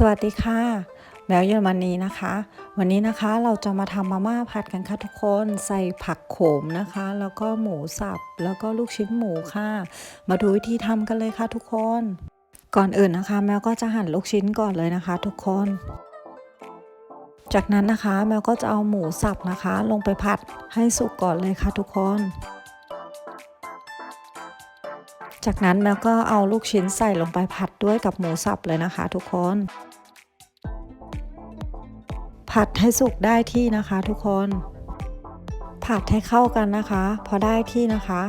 สวัสดีค่ะ แมวเยอรมนีนะคะ วันนี้นะคะเราจะมาทำมาม่าผัดกันค่ะทุกคนใส่ผักโขมนะคะ แล้วก็หมูสับแล้วก็ลูกชิ้นหมูค่ะ มาดูวิธีทำกันเลยค่ะทุกคน ก่อนอื่นนะคะ แมวก็จะหั่นลูกชิ้นก่อนเลยนะคะ ทุกคน จากนั้นนะคะ แมวก็จะเอาหมูสับนะคะ ลงไปผัดให้สุกก่อนเลยค่ะทุกคน จากนั้นแมวก็เอาลูกชิ้นใส่ลงไปผัดด้วยกับหมูสับเลยนะคะ ทุกคน ผัดให้สุกได้ที่นะคะ ทุกคน ผัดให้เข้ากันนะคะ พอได้ที่นะคะ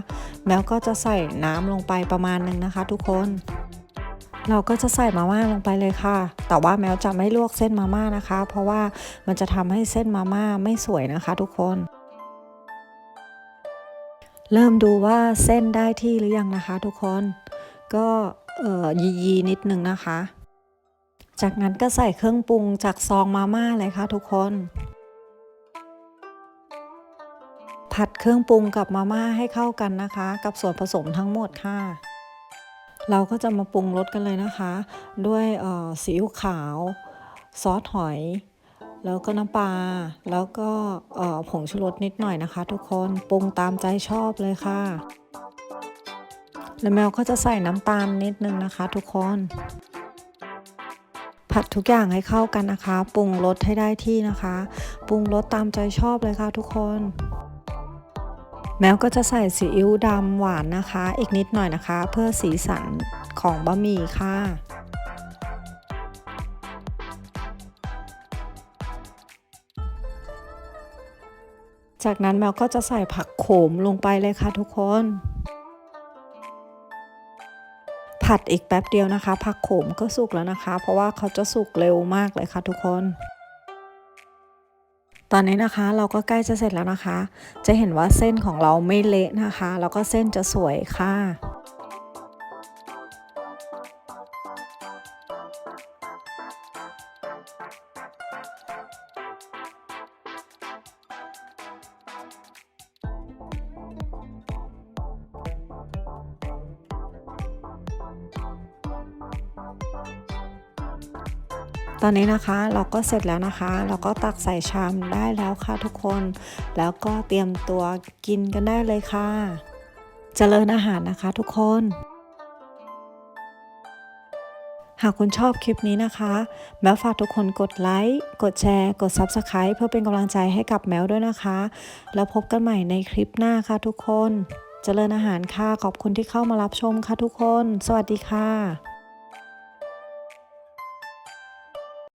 แมวก็จะใส่น้ำลงไปประมาณหนึ่งนะคะ ทุกคนเราก็จะใส่มาม่าลงไปเลยค่ะ แต่ว่าแมวจะไม่ลวกเส้นมาม่านะคะ เพราะว่ามันจะทำให้เส้นมาม่าไม่สวยนะคะ ทุกคน เริ่มดูว่าเส้นได้ที่หรือยังนะคะ ทุกคนก็ยียีนิดนึงนะคะ จากนั้นก็ใส่เครื่องปรุงจากซองมาม่าเลยค่ะทุกคน ผัดเครื่องปรุงกับมาม่าให้เข้ากันนะคะ กับส่วนผสมทั้งหมดค่ะ เราก็จะมาปรุงรสกันเลยนะคะ ด้วยซีอิ๊วขาว ซอสหอย แล้วก็น้ำปลา แล้วก็ผงชูรสนิดหน่อยนะคะ ทุกคนปรุงตามใจชอบเลยค่ะ แล้วแมวก็จะใส่น้ำตาลนิดนึงนะคะ ทุกคน ผัดทุกอย่างให้เข้ากันนะคะ ปรุงรสให้ได้ที่นะคะ ปรุงรสตามใจชอบเลยค่ะ ทุกคนแมวก็จะใส่ซีอิ๊วดำหวานนะคะ อีกนิดหน่อยนะคะ เพื่อสีสันของบะหมี่ค่ะ จากนั้นแมวก็จะใส่ผักโขมลงไปเลยค่ะทุกคน ผัดอีกแป๊บเดียวนะคะ ผักโขมก็สุกแล้วนะคะ เพราะว่าเขาจะสุกเร็วมากเลยค่ะทุกคนตอนนี้นะคะเราก็ใกล้จะเสร็จแล้วนะคะ จะเห็นว่าเส้นของเราไม่เละนะคะ แล้วก็เส้นจะสวยค่ะ ตอนนี้นะคะเราก็เสร็จแล้วนะคะ เราก็ตักใส่ชามได้แล้วค่ะทุกคน แล้วก็เตรียมตัวกินกันได้เลยค่ะ เจริญอาหารนะคะทุกคน หากคุณชอบคลิปนี้นะคะแมวฝากทุกคนกดไลค์ กดแชร์ กด Subscribe เพื่อเป็นกำลังใจให้กับแมวด้วยนะคะ แล้วพบกันใหม่ในคลิปหน้าค่ะทุกคน เจริญอาหารค่ะ ขอบคุณที่เข้ามารับชมค่ะทุกคน สวัสดีค่ะ